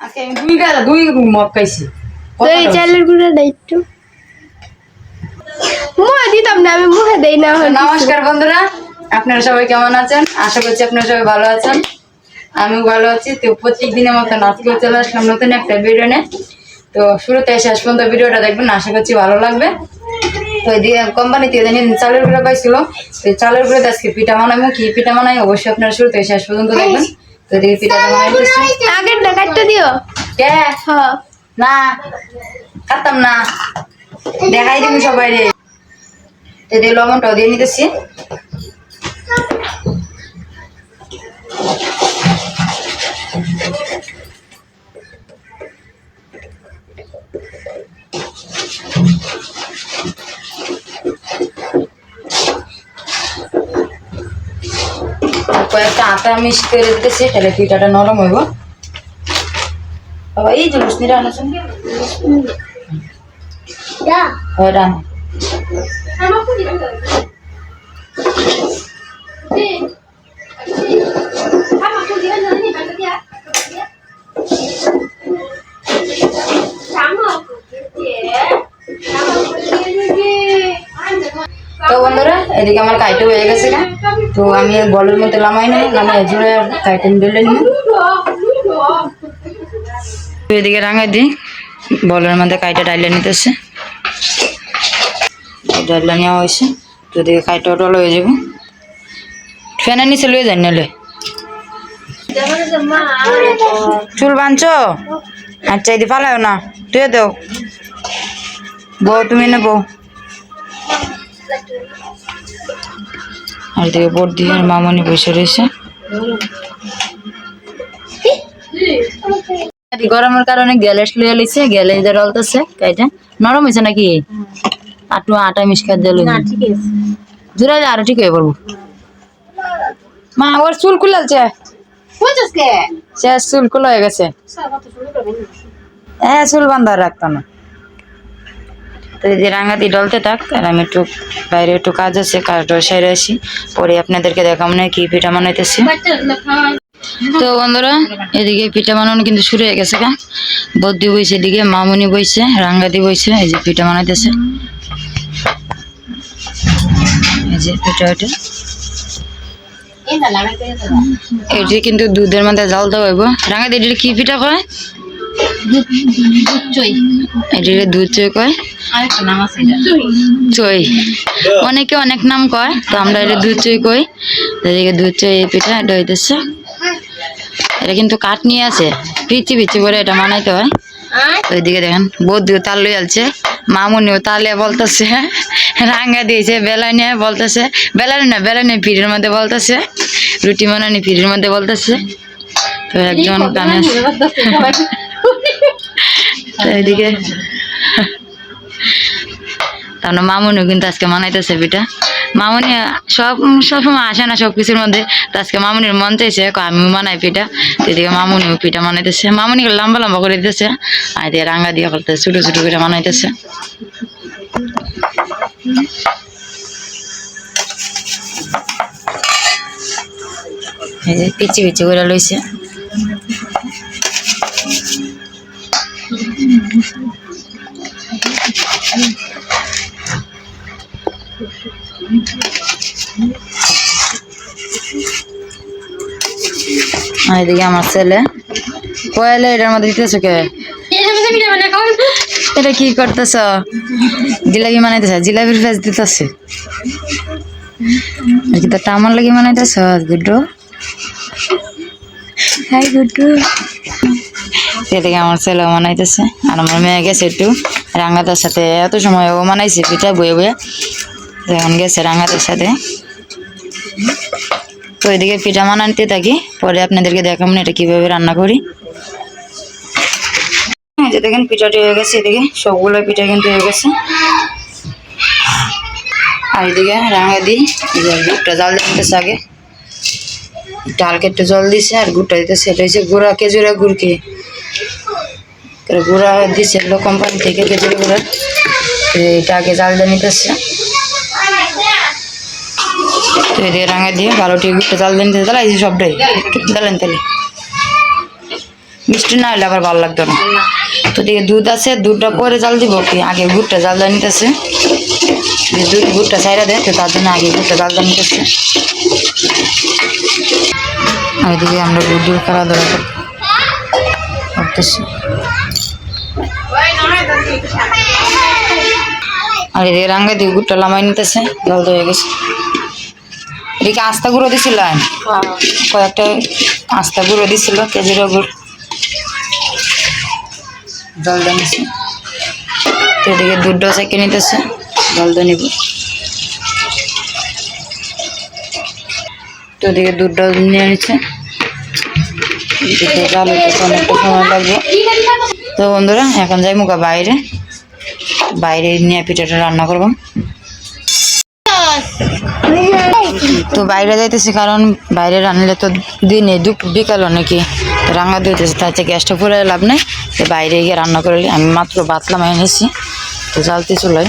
আজকে আমি দুই গাদা দুই মগ খাইছি। এই চালের গুঁড়োটা একটু। মুখে দিতাম না আমি মুখে দেই না নমস্কার বন্ধুরা আপনারা সবাই কেমন আছেন? আশা করছি আপনারা সবাই ভালো আছেন। আমিও ভালো আছি। তো প্রত্যেক দিনের মতন আজকে চলে আসলাম নতুন একটা ভিডিও নিয়ে। তো শুরুতে শেষ পর্যন্ত ভিডিওটা দেখবেন আশা করছি ভালো লাগবে। তো কোম্পানিতে জানি চালের গুঁড়ো পাইছিল তো চালের গুঁড়োতে আজকে পিঠা বানাবো। কি পিঠা বানাই অবশ্যই আপনারা শুরুতে শেষ পর্যন্ত দেখবেন। তো এদিকে পিঠাটা বানাইতেছি আগের কাটতে দিও? কে? হ্যাঁ না কাটতাম না। দেখাই দিবি সবাই রে। তো দিয়ে লবণটাও দিয়ে নিতেছি। কয়েকটা আটা মিক্স করে দিতেছি তাহলে পিঠাটা নরম হইব। বাবা এই যে মুসনিরা আনাছেন রান তো বন্ধুরা, এদিকে আমার কাইটে হয়ে গেছে না তো আমি বলের মধ্যে লামাই নেই, লামাই জুড়ে কাইটে ডলে নিই এদিকে রাঙাই দিই বলের মধ্যে কাইটা ডাইলে নিতেছে। ডাইলে নেওয়া হয়েছে, তো এদিকে কাইটা ডল হয়ে যাব। ফ্যানের নিচে লয়ে যাই নাহলে। চুল বাঁধছো আচ্ছা এদি ফালাও না তুই দেও। বউ, তুমি না বউ আর মামনি বসে রয়েছে। গরমের কারণে গ্যালেস গ্যালেস দিয়ে রলতেছে কাইটা। নরম হয়েছে নাকি? আটু আটা মিশকার দিয়ে লই জোরে আরও ঠিক হয়ে পড়ব। মা ওর চুল খুলালছে শেষ চুল খুলে হয়ে গেছে। হ্যাঁ চুল বান্ধা রাখতো না। তো এই যে রাঙাতি ডলতে থাক আর আমি একটু বাইরে একটু কাজ আছে কাজটা সেরে আসি পরে আপনাদেরকে দেখাবো না কি পিঠা বানাইতেছি। তো বন্ধুরা এদিকে পিঠা বানানো কিন্তু শুরু হয়ে গেছে গা। বদ্দি বইছে এদিকে মামুনি বইছে রাঙ্গাদি বইছে এই যে পিঠা বানাইতেছে। এই যে পিঠা ওটা এটি কিন্তু দুধের মধ্যে জাল দেওয়া হইব। রাঙাদি এটি কি পিঠা কয়? এটি দুধ চই কয়। চই অনেকে অনেক নাম কয় তো আমরা এটা দুধ চই কই। এদিকে দুধ চই এই পিঠা এটা হইতেছে। এটা কিন্তু কাঠ নিয়ে আছে পিচি পিচি করে এটা মানাইতে হয়। ওইদিকে দেখেন বৌদিও তাল লই আলছে মামুনিও তালে বলতেছে রাঙ্গা দিয়েছে বেলা নিয়ে বলতেছে বেলা না বেলা নিয়ে পিঠের মধ্যে বলতেছে রুটি বানানি পিঠের মধ্যে বলতেছে। তো একজন কানে এদিকে তারপরে মামুনিও কিন্তু আজকে মানাইতেছে পিঠা। মামুনি সব সবসময় আসে না সব কিছুর মধ্যে। তো আজকে মামুনির মন চাইছে আমি মানাই পিঠা। এদিকে মামুনিও পিঠা মানাইতেছে। মামুনি লম্বা লম্বা করে দিতেছে। আর এদিকে রাঙ্গা দিয়ে করতেছে ছোটো ছোটো পিঠা মানাইতেছে। পিচি পিচি করে লইছে। এদিকে আমার ছেলে। কয়েলে এটার মধ্যে দিতেছো কে? এটা কি করতেছ? জিলাপি বানাইতেছ? জিলাপির ফেস দিতেছে। কি তো টামার লাগি বানাইতেছ? গুড্ডু। হাই, গুড্ডু। এদিকে আমার ছেলে বানাইতেছে। আর আমার মেয়ে গেছে একটু রাঙ্গাতার সাথে। এত সময় ও বানাইছে পিঠা বয়ে বয়ে। এখন গেছে রাঙ্গাতার সাথে। তো এদিকে পিঠা বানাতে থাকি, পরে আপনাদেরকে দেখাবো এটা কীভাবে রান্না করি। এই যে দেখেন পিঠাটি হয়ে গেছে এদিকে, সবগুলো পিঠা কিন্তু হয়ে গেছে। আর এদিকে রাঙা দিই গুড়টা জাল দিতেছে আগে। একটু একটু জল দিছে আর গুড়টা দিতেছে, এটা হচ্ছে গুঁড়া খেজুরা গুড়কে গুঁড়া দিছে কোম্পানি থেকে খেজুর গুঁড়া। এটা আগে জাল দিয়ে নিতেছে। তো এদিকে রাঙা দিয়ে গুড়টা দিয়ে তাহলে এই যে সবটাই দালেন তাহলে। মিষ্টি না হলে আবার ভালো লাগতো না। তো দিকে দুধ আছে দুধটা পরে জাল দিব কি আগে গুড়টা জাল দেওয়া নিতেছে। দুধ গুড়টা দেয় তো তার জন্য আগে গুড়টা জাল দেওয়া নিতেছে। আর এদিকে আমরা দুধ খেলা ধরা করতেছি। আর এদিকে রাঙ্গা দিয়ে গুড়টা লামাই নিতেছে জল হয়ে গেছে। এদিকে আস্তা গুঁড়ো দিছিল কয়েকটা আস্তা গুঁড়ো দিছিল, কেজির গুড় জল দিয়ে নিছে। তো এদিকে দুধটাও চেকে নিতেছে, জল দিয়ে নিব। তো এদিকে দুধটাও নিয়ে নিচ্ছে তো বন্ধুরা, এখন যাই মুখা বাইরে। বাইরে নিয়ে পিঠাটা রান্না করব। তো বাইরে যাইতেছি কারণ বাইরে রান্নালে তো দিনে বিকাল নাকি রাঙা দিতেছে তার থেকে গ্যাসটা পুরে লাভ নেই। তো বাইরে গিয়ে রান্না করে আমি মাত্র বাতলাম এনেছি তো জ্বালতে চলাই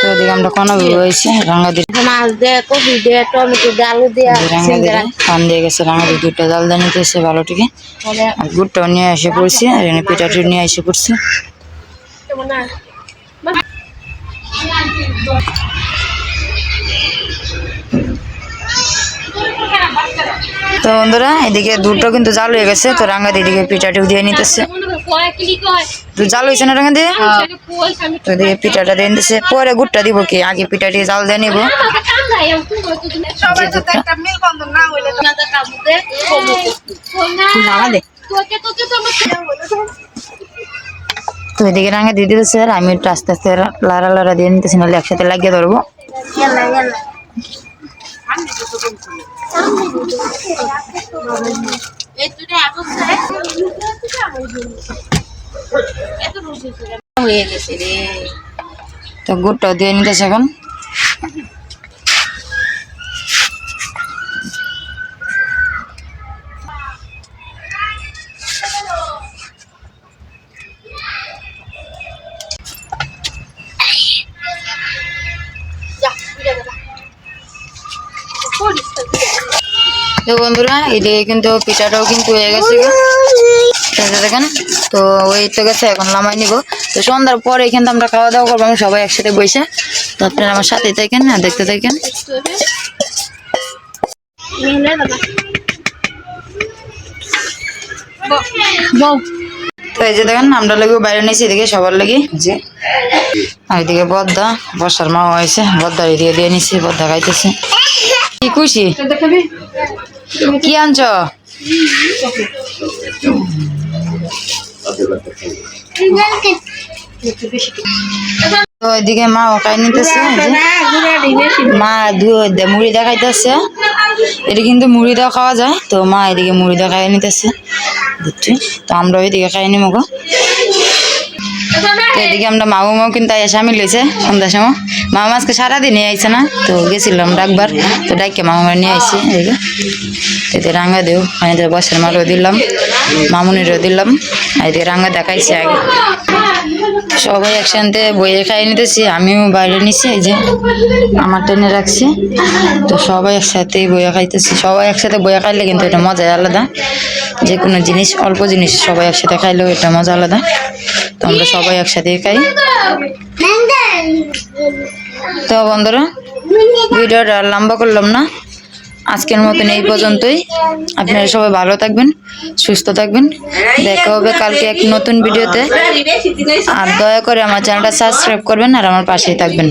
তো এদিকে আমরা কোনো হয়েছে রাঙা দিয়ে মাছ দে কপি দে টমেটো দে আলু দে রাঙা দিয়ে পান দিয়ে গেছে রাঙা দিয়ে দুধটা জাল দিয়ে নিতেছে ভালোটিকে। আর গুড়টাও নিয়ে এসে পড়ছি আর এনে পিঠাটি নিয়ে এসে পড়ছি। তো বন্ধুরা এদিকে দুধটাও কিন্তু জাল হয়ে গেছে তো রাঙা দিয়ে এদিকে পিঠাটিও দিয়ে নিতেছে। দুধ জাল হয়েছে না রাঙা দিয়ে তো এদিকে পিঠাটা দিয়ে নিতেছে। পরে গুড়টা দিব কি? আগে পিঠাটি জাল দিয়ে নিব। তো এদিকে রাঙা দিয়ে দিতেছে আর আমি একটু আস্তে আস্তে লারা লারা দিয়ে নিতেছি, নাহলে একসাথে লাগিয়ে ধরবো। তো গুড়টাও দিয়ে নিতেছে এখন। তো বন্ধুরা এদিকে কিন্তু পিঠাটাও কিন্তু হয়ে গেছে দেখেন তো ওই তো গেছে এখন নামাই নিব। তো সন্ধ্যার পরে কিন্তু আমরা খাওয়া দাওয়া করব আমরা সবাই একসাথে বসে। তো আপনারা আমার সাথে থাকেন না দেখতে থাকেন। তো এই যে দেখেন আমরা লাগেও বাইরে নিয়েছি এদিকে সবার লাগে। যে আর এদিকে বদ্দা বর্ষার মা হয়েছে বদ্দার এদিকে দিয়ে নিছি বদ্দা খাইতেছে। কি খুশি? কি আনছ? তো এদিকে মা খাই নিতেছে। মা মুড়ি দেখাইতেছে। এটা কিন্তু মুড়ি দেওয়া খাওয়া যায়, তো মা এদিকে মুড়ি দেখাই নিতেছে। বুঝছি তো আমরা ওইদিকে খাই নিব গো। তো এদিকে আমরা মামু মাও কিন্তু সামিল হয়েছে সন্ধ্যার সময়। মামা আজকে সারাদিন নিয়ে আইছে না, তো গেছিলাম ডাকবার তো ডাইকে মামা নিয়ে আইছি এদিকে। এতে রাঙা দেও মানে বসের মারও দিলাম, মামুনিরও দিলাম এদিকে রাঙ্গা দেখাইছে আগে। সবাই একসাথে বইয়ে খাই নিতেছি, আমিও বাইরে নিছি, এই যে আমার টেনে রাখছি। তো সবাই একসাথে বইয়া খাইতেছি। সবাই একসাথে বইয়া খাইলে কিন্তু এটা মজাই আলাদা। যে কোনো জিনিস, অল্প জিনিস সবাই একসাথে খাইলেও এটা মজা আলাদা। তো আমরা সবাই একসাথে খাই। তো বন্ধুরা, ভিডিওটা লম্বা করলাম না। আজকের মতন এই পর্যন্তই। আপনারা সবাই ভালো থাকবেন, সুস্থ থাকবেন। দেখা হবে কালকে এক নতুন ভিডিওতে। আর দয়া করে আমার চ্যানেলটা সাবস্ক্রাইব করবেন আর আমার পাশেই থাকবেন।